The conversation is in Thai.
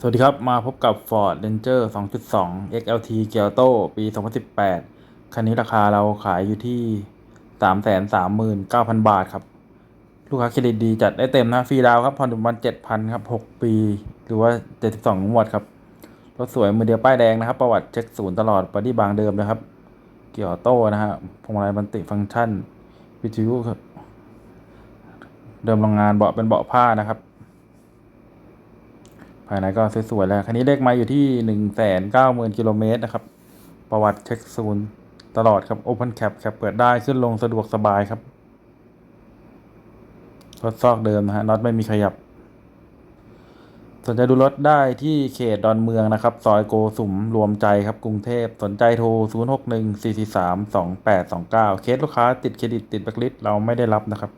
สวัสดีครับ มาพบกับ Ford Ranger 2.2 XLT g e l t o ปี 2018 คันนี้ราคาเราขายอยู่ที่ 339,000 บาทครับ ลูกค้าเครดิตดีจัดได้เต็มนะฟรีดาวครับผ่อนอยู่ประมาณ7,000 ครับ 6 ปี หรือว่า 72งวดครับ รถสวยมือเดียวป้ายแดงนะครับ ประวัติเช็คศูนย์ตลอดบอดี้บางเดิมนะครับ เกียร์ออโต้นะฮะพวงมาลัยมันติฟังก์ชันวิทยุครับ เดิมโรงงานเบาะเป็นเบาะผ้านะครับายในก็สวยๆแล้วคันนี้เลขไมาอยู่ที่หนึ่งแสนเก้าหมื่นกิโลเมตรนะครับ ประวัติเช็คศูนตลอดครับ Open Cap แคปเปิดได้ขึ้นลงสะดวกสบายครับรถซอกเดิมนะฮะน็อตไม่มีขยับ สนใจดูรถได้ที่เขตดอนเมืองนะครับ ซอยโกสุมรวมใจครับกรุงเทพสนใจโทร 0 6 1 4 4 3 2 8 2 9 เคสลูกค้าติดเครดิตติดแบล็คลิสต์เราไม่ได้รับนะครับ